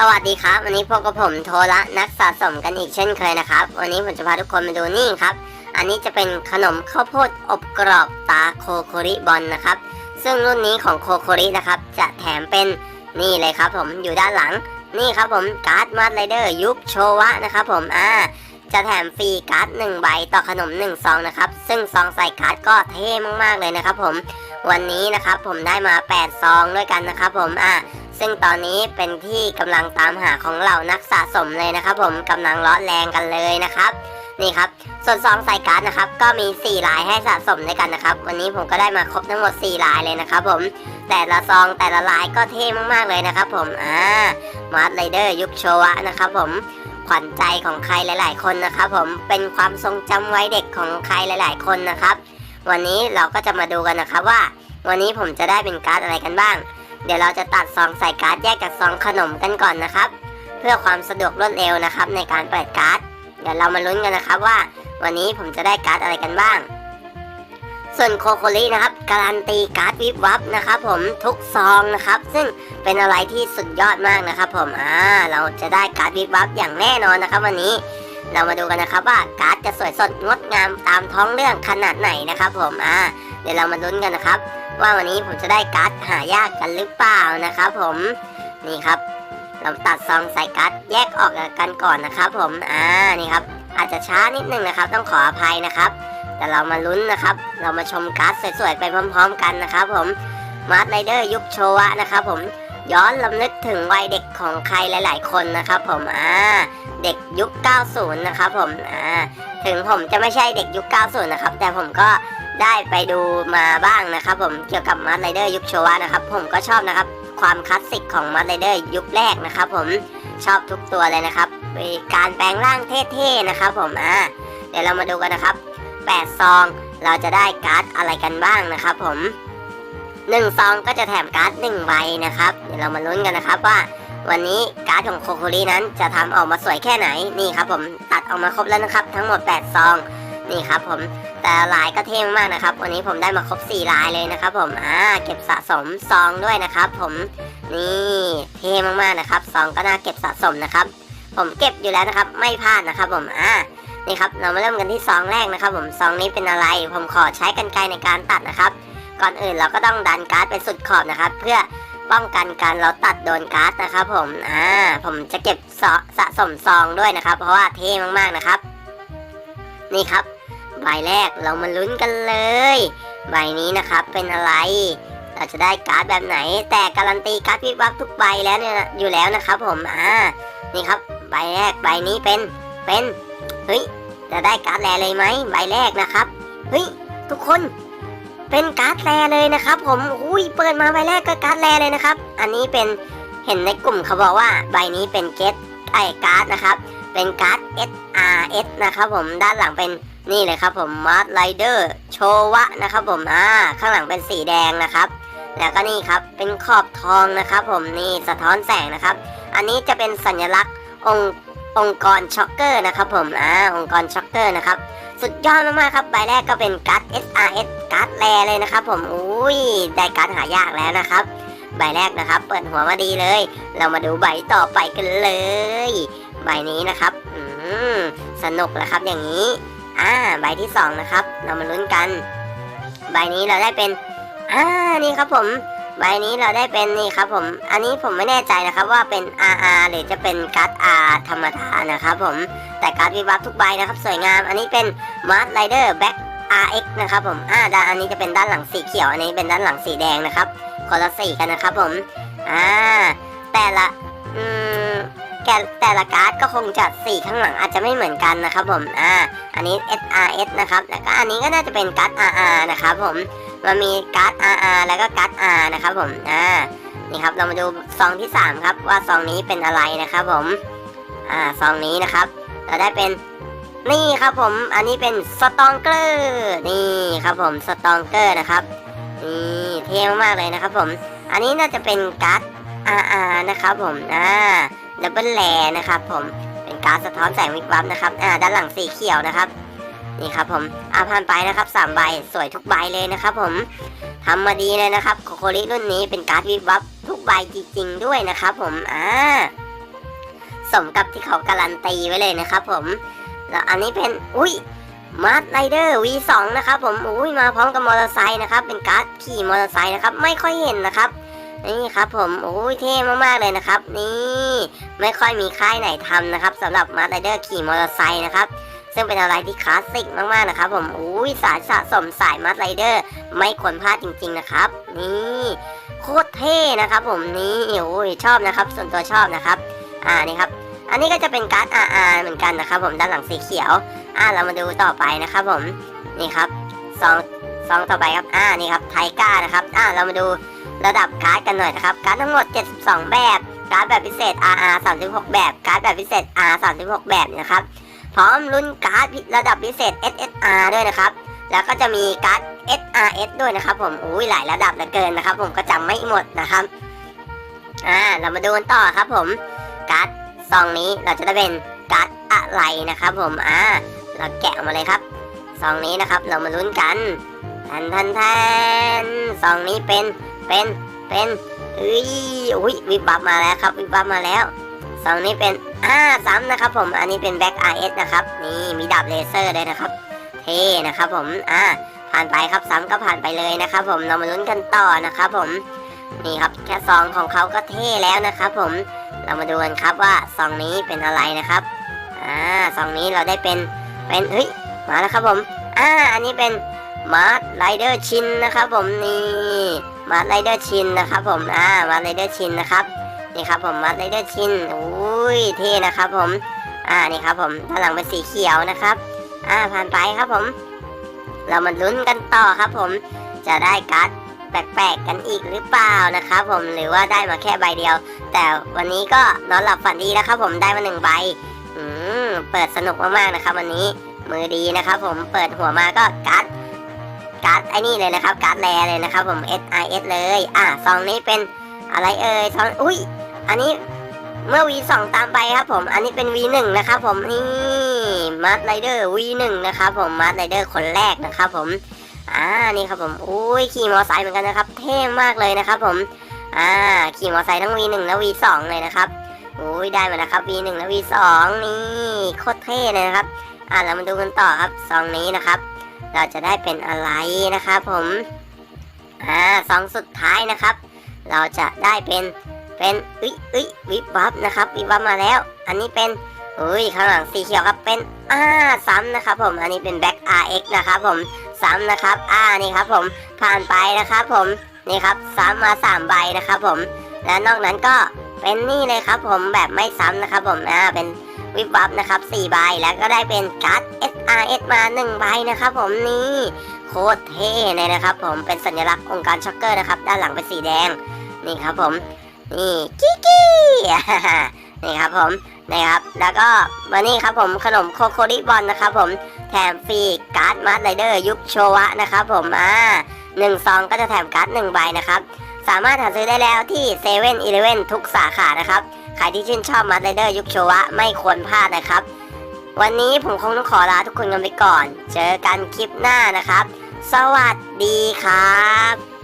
สวัสดีครับ วันนี้พบกับผมโทระนักสะสมกันอีกเช่นเคยนะครับ วันนี้ผมจะพาทุกคนมาดูนี่ครับ อันนี้จะเป็นขนมข้าวโพดอบกรอบตาโคโคริบอลนะครับ ซึ่งรุ่นนี้ของโคโครินะครับ จะแถมเป็นนี่เลยครับ ผมอยู่ด้านหลังนี่ครับผมการ์ดมาร์ไรเดอร์ยุคโชวะนะครับผมอ่าจะแถมฟรีการ์ด1ใบต่อขนม1ซองนะครับซึ่งซองใส่การ์ดก็เท่มากๆเลยนะครับผมวันนี้นะครับผมได้มา 8 ซองด้วยกันนะครับผมอ่า ซึ่งตอนนี้เป็นที่กำลังตามหาของเหล่านักสะสมเลยนะครับ ผมกำลังร้อนแรงกันเลยนะครับ นี่ครับ ส่วนซองใส่การ์ดนะครับ ก็มี 4 ลายให้สะสมด้วยกันนะครับ วันนี้ผมก็ได้มาครบทั้งหมด 4 ลายเลยนะครับ ผมแต่ละซองแต่ละลายก็เท่มากๆเลยนะครับผมอ่ามาร์ทไรเดอร์ยุคโชวะนะครับผมขวัญใจของใครหลาย ๆ คนนะครับผมเป็นความทรงจำวัยเด็กของใครหลาย ๆ คนนะครับ วันนี้เราก็จะมาดูกันนะครับว่า วันนี้ผมจะได้เป็นการ์ดอะไรกันบ้าง เดี๋ยวเราจะตัดซองใส่การ์ดแยกจากซองขนมกันก่อนนะครับ เพื่อความสะดวกรวดเร็วนะครับในการเปิดการ์ด เดี๋ยวเรามาลุ้นกันนะครับว่า วันนี้ผมจะได้การ์ดอะไรกันบ้าง ส่วนโคโคลินะครับการันตีการ์ดวิบวับนะครับผมทุกซองนะครับ ซึ่งเป็นอะไรที่สุดยอดมากนะครับ ผมอ่าเราจะได้การ์ดวิบวับอย่างแน่นอนนะครับ วันนี้เรามาดูกันนะครับว่าการ์ดจะสวยสดงดงามตามท้องเรื่องขนาดไหนนะครับ ผมอ่าเดี๋ยวเรามาลุ้นกันนะครับ ว่าวันนี้ผมจะได้การ์ดหายากกันหรือเปล่านะครับผมนี่ครับ เราตัดซองใส่การ์ดแยกออกจากกันก่อนนะครับ ผมอ่านี่ครับ อาจจะช้านิดนึงนะครับ ต้องขออภัยนะครับ แต่เรามาลุ้นนะครับ เรามาชมการ์ดสวยๆไปพร้อม ๆ กันนะครับ ผมมาร์ทไรเดอร์ยุคโชวะนะครับ ผมย้อนลำลึกถึงวัยเด็กของใครหลาย ๆ คนนะครับ ผมอ่าเด็กยุค 90 นะครับ ผมอ่าถึงผมจะไม่ใช่เด็กยุค 90 นะครับ แต่ผมก็ ได้ไปดูมาบ้างนะครับผมเกี่ยวกับมาร์ไรเดอร์ยุคโชวะนะครับผมก็ชอบนะครับความคลาสสิกของมาร์ไรเดอร์ยุคแรกนะครับผมชอบทุกตัวเลยนะครับการแปลงร่างเท่ๆนะครับผมอ่าเดี๋ยวเรามาดูกันนะครับ8ซองเราจะได้การ์ดอะไรกันบ้างนะครับผม1ซองก็จะแถมการ์ด1ใบนะครับเดี๋ยวเรามาลุ้นกันนะครับว่าวันนี้การ์ดของโคโครีนั้นจะทำออกมาสวยแค่ไหนนี่ครับผมตัดออกมาครบแล้วนะครับ ทั้งหมด 8 ซองนี่ครับผม แต่ลายก็เท่มากๆนะครับ วันนี้ผมได้มาครบ 4 ลายเลยนะครับ ผมอ่าเก็บสะสมซองด้วยนะครับ ผมนี่เท่มากๆนะครับซองก็น่าเก็บสะสมนะครับ ผมเก็บอยู่แล้วนะครับ ไม่พลาดนะครับ ผมอ่านี่ครับเรามาเริ่มกันที่ซองแรกนะครับ ผมซองนี้เป็นอะไร ผมขอใช้กันไกรในการตัดนะครับ ก่อนอื่นเราก็ต้องดันการ์ดไปสุดขอบนะครับ เพื่อป้องกันการเราตัดโดนการ์ดนะครับ ผมอ่าผมจะเก็บสะสมซองด้วยนะครับ เพราะว่าเท่มากๆนะครับ นี่ครับ ใบแรกเรามาลุ้นกันเลย ใบนี้นะครับเป็นอะไร เราจะได้การ์ดแบบไหน แต่การันตีการ์ดวิบวับทุกใบแล้วเนี่ยอยู่แล้วนะครับผมอ่านี่ครับใบแรกใบนี้เป็นเป็นเฮ้ยจะได้การ์ดแรเลยไหมใบแรกนะครับเฮ้ยทุกคนเป็นการ์ดแรเลยนะครับ ผมอุ้ยเปิดมาใบแรกก็การ์ดแรเลยนะครับ อันนี้เป็นเห็นในกลุ่มเขาบอกว่าใบนี้เป็นเกตไอการ์ดนะครับ เป็นการ์ด SRS นะครับผมด้านหลังเป็น นี่เลยครับผมมาร์ทไรเดอร์โชวะนะครับผมอ่าข้างหลังเป็นสีแดงนะครับ แล้วก็นี่ครับเป็นขอบทองนะครับ ผมนี่สะท้อนแสงนะครับ อันนี้จะเป็นสัญลักษณ์องค์องค์กรช็อกเกอร์นะครับผมอ่าองค์กรช็อกเกอร์นะครับสุดยอดมากๆครับใบแรกก็เป็นการ์ด SRS การ์ดแรเลยนะครับ ผมอุ้ยได้การ์ดหายากแล้วนะครับ ใบแรกนะครับ เปิดหัวมาดีเลย เรามาดูใบต่อไปกันเลย ใบนี้นะครับอืมสนุกแล้วครับอย่างนี้ อ่าใบที่สองนะครับ เรามาลุ้นกัน ใบนี้เราได้เป็นอ่านี่ครับผม ใบนี้เราได้เป็นนี่ครับผม อันนี้ผมไม่แน่ใจนะครับว่าเป็น RR หรือจะเป็นการ์ด R ธรรมดานะครับผมแต่การ์ดวิบับทุกใบนะครับสวยงาม อันนี้เป็น Mars Rider Back RX นะครับผมอ่าด้านอันนี้จะเป็นด้านหลังสีเขียว อันนี้เป็นด้านหลังสีแดงนะครับคนละสีกันนะครับผมอ่าแต่ละอืม แกแต่ละการ์ดก็คงจะสีข้างหลังอาจจะไม่เหมือนกันนะครับผมอ่าอันนี้ SRS นะครับแล้วก็อันนี้ก็น่าจะเป็นการ์ด RR นะครับผมมันมีการ์ด RR แล้วก็การ์ด R นะครับผมอ่านี่ครับเรามาดูซองที่ 3 ครับว่าซองนี้เป็นอะไรนะครับผมอ่าซองนี้นะครับเราได้เป็นนี่ครับผมอันนี้เป็นสตองเกอร์นี่ครับผมสตองเกอร์นะครับนี่เท่มากเลยนะครับผม อันนี้น่าจะเป็นการ์ด RR นะครับผมอ่า ดับเบิลแลนะครับผมเป็นการดสะท้อนแสงวิบวับนะครับอ่าด้านหลังสีเขียวนะครับนี่ครับผมอ่าผ่านไปนะครับสามใบสวยทุกใบเลยนะครับผมทำมาดีเลยนะครับโคโคริรุ่นนี้เป็นการ์ดวิบวับทุกใบจริงๆด้วยนะครับผมอ่าสมกับที่เขาการันตีไว้เลยนะครับผมแล้วอันนี้เป็นอุ้ยมาร์ r ไรเดอร์ V2 นะครับผมอุ้ยมาพร้อมกับมอเตอร์ไซค์นะครับเป็นการ์ดขี่มอเตอร์ไซค์นะครับไม่ค่อยเห็นนะครับ นี่ครับผมโอ้ยเท่มากๆเลยนะครับ นี่ไม่ค่อยมีค่ายไหนทำนะครับสำหรับมาร์ r ไรเดอร์ขี่มอเตอร์ไซค์นะครับซึ่งเป็นอะไรที่คลาสสิกมากๆนะครับ ผมอุ้ยสายสะสมสายมาร์ไรเดอร์ไม่ควรพลาดจริง ๆนะครับ นี่โคตรเท่นะครับ ผมนี่โอ้ยชอบนะครับ ส่วนตัวชอบนะครับ อ่านี่ครับอันนี้ก็จะเป็นการ์ด RR เหมือนกันนะครับ ผมด้านหลังสีเขียว อ่าเรามาดูต่อไปนะครับ ผมนี่ครับซอง ซองต่อไปครับ อ่า นี่ครับ ไทก้านะครับ อ่า เรามาดูระดับการ์ดกันหน่อยนะครับ การ์ดทั้งหมด 72 แบบ การ์ดแบบพิเศษ RR 36 แบบ การ์ดแบบพิเศษ R 36 แบบนะครับ พร้อมรุ่นการ์ดระดับพิเศษ SSR ด้วยนะครับ แล้วก็จะมีการ์ด SRS ด้วยนะครับผม อุ้ยหลายระดับเหลือเกินนะครับ ผมก็จำไม่หมดนะครับ อ่า เรามาดูกันต่อครับผม การ์ดซองนี้เราจะได้เป็นการ์ดอะไรนะครับ ผม อ่า เราแกะออกมาเลยครับซองนี้นะครับ เรามาลุ้นกัน แทนแทนแทนซองนี้เป็นเป็นเป็นอุ้ยอุ้ยวิบวับมาแล้วครับ วิบวับมาแล้วซองนี้เป็นอ่าซ้ำนะครับผมอันนี้เป็นแบ็ก RS นะครับนี่มีดาบเลเซอร์ด้วยนะครับ เท่นะครับผมอ่าผ่านไปครับซ้ำก็ผ่านไปเลยนะครับ ผมเรามาลุ้นกันต่อนะครับผมนี่ครับแค่ซองของเขาก็เท่แล้วนะครับผมเรามาดูกันครับว่าซองนี้เป็นอะไรนะครับอ่าซองนี้เราได้เป็นเป็นเฮ้ยมาแล้วครับผมอ่าอันนี้เป็น มาร์ทไรเดอร์ชินนะครับผมนี่มาร์ทไรเดอร์ชินนะครับผมอ่ามาร์ทไรเดอร์ชินนะครับนี่ครับผมมาร์ทไรเดอร์ชินอุ้ยเท่นะครับผมอ่านี่ครับผมด้านหลังเป็นสีเขียวนะครับอ่าผ่านไปครับผม เรามาลุ้นกันต่อครับผมจะได้การ์ดแปลกๆกันอีกหรือเปล่านะครับผมหรือว่าได้มาแค่ใบเดียว แต่วันนี้ก็นอนหลับฝันดีแล้วครับผมได้มาหนึ่งใบอืมเปิดสนุกมากๆนะครับ วันนี้มือดีนะครับผมเปิดหัวมาก็การ์ด การ์ดไอ้นี่เลยนะครับ การ์ดแรเลยนะครับผม S I S เลย อะซองนี้เป็นอะไรเอ่ยซองอุ้ยอันนี้เมื่อ V2 ตามไปครับผม อันนี้เป็น V1 นะครับผมนี่มาร์ไรเดอร์ V1 นะครับผมมาร์ไรเดอร์คนแรกนะครับผมอ่านี่ครับผมอุ้ยขี่มอไซค์เหมือนกันนะครับ เท่มากเลยนะครับผมอ่าขี่มอไซค์ทั้ง V1 และ V2 เลยนะครับอุ้ยได้มาแล้วครับ V1 และ V2 นี่โคตรเท่เลยนะครับ อ่าเรามาดูกันต่อครับซองนี้นะครับ เราจะได้เป็นอะไรนะครับผมอ่าซองสุดท้ายนะครับ เราจะได้เป็นเป็นอุ้ยอุ้ยวิบวับนะครับวิบวับมาแล้ว อันนี้เป็นอุ้ยข้างหลังสีเขียวครับเป็นอ่าซ้ำนะครับ ผมอันนี้เป็น Back RX นะครับผมซ้ำนะครับอ่านี่ครับ ผมผ่านไปนะครับ ผมนี่ครับซ้ำมา3ใบนะครับ ผมและนอกนั้นก็เป็นนี่เลยครับ ผมแบบไม่ซ้ำนะครับ ผมอ่าเป็น วิบวับนะครับ4ใบแล้วก็ได้เป็นการ์ด SRS มา1ใบนะครับผมนี่โคตรเท่เลยนะครับผมเป็นสัญลักษณ์องค์การช็อกเกอร์นะครับด้านหลังเป็นสีแดงนี่ครับผมนี่กิ๊กิ้นี่ครับผมนี่ครับแล้วก็วันนี้ครับผมขนมโคโคริบอลนะครับผมแถมฟรีการ์ดมาร์ไรเดอร์ยุคโชวะนะครับผมอ่าหนึ่งซองก็จะแถมการ์ดหนึ่งใบนะครับสามารถหาซื้อได้แล้วที่เซเว่นอีเลเว่นทุกสาขานะครับ ใครที่ชื่นชอบมาร์ไรเดอร์ยุคโชวะไม่ควรพลาดนะครับ วันนี้ผมคงต้องขอลาทุกคนกันไปก่อน เจอกันคลิปหน้านะครับ สวัสดีครับ